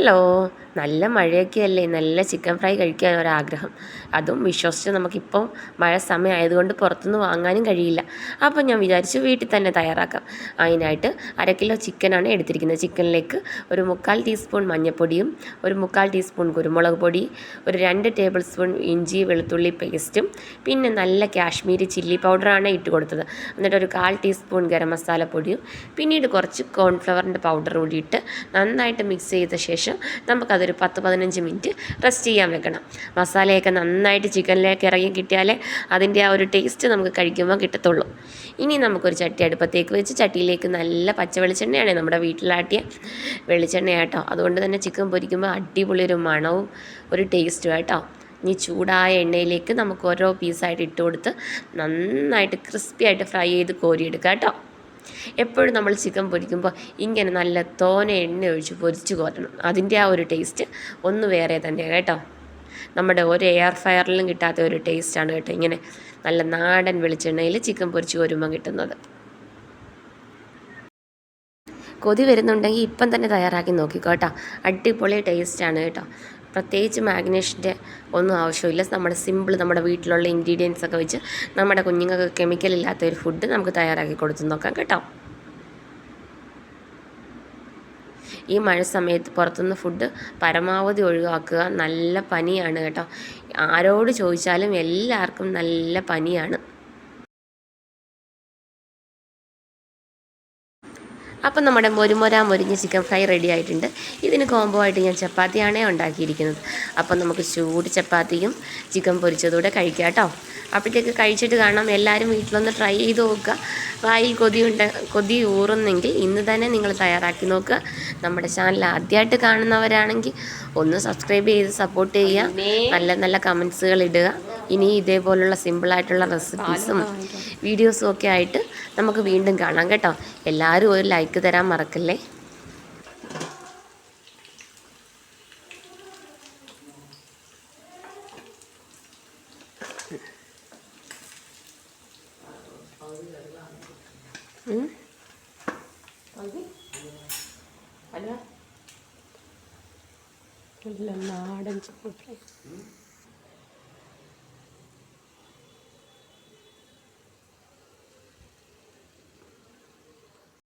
Hello. നല്ല മഴയൊക്കെ അല്ലേ നല്ല ചിക്കൻ ഫ്രൈ കഴിക്കാൻ ഒരാഗ്രഹം. അതും വിശ്വസിച്ച് നമുക്കിപ്പോൾ മഴ സമയമായതുകൊണ്ട് പുറത്തുനിന്ന് വാങ്ങാനും കഴിയില്ല. അപ്പോൾ ഞാൻ വിചാരിച്ചു വീട്ടിൽ തന്നെ തയ്യാറാക്കാം. അതിനായിട്ട് അര കിലോ ചിക്കനാണ് എടുത്തിരിക്കുന്നത്. ചിക്കനിലേക്ക് ഒരു മുക്കാൽ ടീസ്പൂൺ മഞ്ഞൾപ്പൊടിയും ഒരു മുക്കാൽ ടീസ്പൂൺ കുരുമുളക് പൊടി ഒരു രണ്ട് ടേബിൾ സ്പൂൺ ഇഞ്ചി വെളുത്തുള്ളി പേസ്റ്റും പിന്നെ നല്ല കാശ്മീരി ചില്ലി പൗഡറാണ് ഇട്ട് കൊടുത്തത്. എന്നിട്ട് ഒരു കാൽ ടീസ്പൂൺ ഗരം മസാല പൊടിയും പിന്നീട് കുറച്ച് കോൺഫ്ലവറിന്റെ പൗഡർ കൂടി ഇട്ട് നന്നായിട്ട് മിക്സ് ചെയ്ത ശേഷം നമുക്കതൊരു പത്ത് പതിനഞ്ച് മിനിറ്റ് റെസ്റ്റ് ചെയ്യാൻ വെക്കണം. മസാലയൊക്കെ നന്നായിട്ട് ചിക്കനിലേക്ക് ഇറങ്ങി കിട്ടിയാലേ അതിന്റെ ആ ഒരു ടേസ്റ്റ് നമുക്ക് കഴിക്കുമ്പോൾ കിട്ടത്തുള്ളൂ. ഇനി നമുക്കൊരു ചട്ടി അടുപ്പത്തേക്ക് വെച്ച് ചട്ടിയിലേക്ക് നല്ല പച്ച വെളിച്ചെണ്ണയാണ് നമ്മുടെ വീട്ടിലാട്ടിയ വെളിച്ചെണ്ണയാട്ടോ. അതുകൊണ്ട് തന്നെ ചിക്കൻ പൊരിക്കുമ്പോൾ അടിപൊളി ഒരു മണവും ഒരു ടേസ്റ്റും ആട്ടോ. ഇനി ചൂടായ എണ്ണയിലേക്ക് നമുക്ക് ഓരോ പീസായിട്ട് ഇട്ട് കൊടുത്ത് നന്നായിട്ട് ക്രിസ്പി ആയിട്ട് ഫ്രൈ ചെയ്ത് കോരിയെടുക്കാം കേട്ടോ. എപ്പോഴും നമ്മൾ ചിക്കൻ പൊരിക്കുമ്പോൾ ഇങ്ങനെ നല്ല തോന എണ്ണ ഒഴിച്ച് പൊരിച്ച് കോരണം. അതിന്റെ ആ ഒരു ടേസ്റ്റ് ഒന്ന് വേറെ തന്നെയാണ് കേട്ടോ. നമ്മുടെ ഒരു എയർ ഫയറിലും കിട്ടാത്ത ഒരു ടേസ്റ്റാണ് കേട്ടോ ഇങ്ങനെ നല്ല നാടൻ വെളിച്ചെണ്ണയിൽ ചിക്കൻ പൊരിച്ച് കോരുമ്പോൾ കിട്ടുന്നത്. കൊതി വരുന്നുണ്ടെങ്കിൽ ഇപ്പം തന്നെ തയ്യാറാക്കി നോക്കിക്കോട്ടോ അടിപൊളി ടേസ്റ്റാണ് കേട്ടോ. പ്രത്യേകിച്ച് മാഗ്നേഷന്റെ ഒന്നും ആവശ്യമില്ല. നമ്മുടെ സിമ്പിൾ നമ്മുടെ വീട്ടിലുള്ള ഇൻഗ്രീഡിയൻസ് ഒക്കെ വെച്ച് നമ്മുടെ കുഞ്ഞുങ്ങൾക്ക് കെമിക്കൽ ഇല്ലാത്ത ഒരു ഫുഡ് നമുക്ക് തയ്യാറാക്കി കൊടുത്തു നോക്കാം കേട്ടോ. ഈ മഴ സമയത്ത് പുറത്തുനിന്ന് ഫുഡ് പരമാവധി ഒഴിവാക്കുക നല്ല പനിയാണ് കേട്ടോ. ആരോട് ചോദിച്ചാലും എല്ലാവർക്കും നല്ല പനിയാണ്. അപ്പം നമ്മുടെ മൊരുമൊര മൊരിഞ്ഞ ചിക്കൻ ഫ്രൈ റെഡി ആയിട്ടുണ്ട്. ഇതിന് കോംബോ ആയിട്ട് ഞാൻ ചപ്പാത്തിയാണ് ഉണ്ടാക്കിയിരിക്കുന്നത്. അപ്പം നമുക്ക് ചൂട് ചപ്പാത്തിയും ചിക്കൻ പൊരിച്ചതൂടെ കഴിക്കാം കേട്ടോ. അപ്പോഴത്തേക്ക് കഴിച്ചിട്ട് കാണാം. എല്ലാവരും വീട്ടിലൊന്ന് ട്രൈ ചെയ്ത് നോക്കുക. വായിൽ കൊതിയുണ്ട് കൊതി ഊറുന്നെങ്കിൽ ഇന്ന് തന്നെ നിങ്ങൾ തയ്യാറാക്കി നോക്കുക. നമ്മുടെ ചാനൽ ആദ്യമായിട്ട് കാണുന്നവരാണെങ്കിൽ ഒന്ന് സബ്സ്ക്രൈബ് ചെയ്ത് സപ്പോർട്ട് ചെയ്യുക. നല്ല നല്ല കമൻസുകൾ ഇടുക. ഇനി ഇതേപോലുള്ള സിമ്പിളായിട്ടുള്ള റെസിപ്പീസും വീഡിയോസും ഒക്കെ ആയിട്ട് നമുക്ക് വീണ്ടും കാണാം കേട്ടോ. എല്ലാവരും ഒരു ലൈക്ക് തരാൻ മറക്കല്ലേ? നല്ല നാടൻ ചിക്കൻ ഫ്രൈ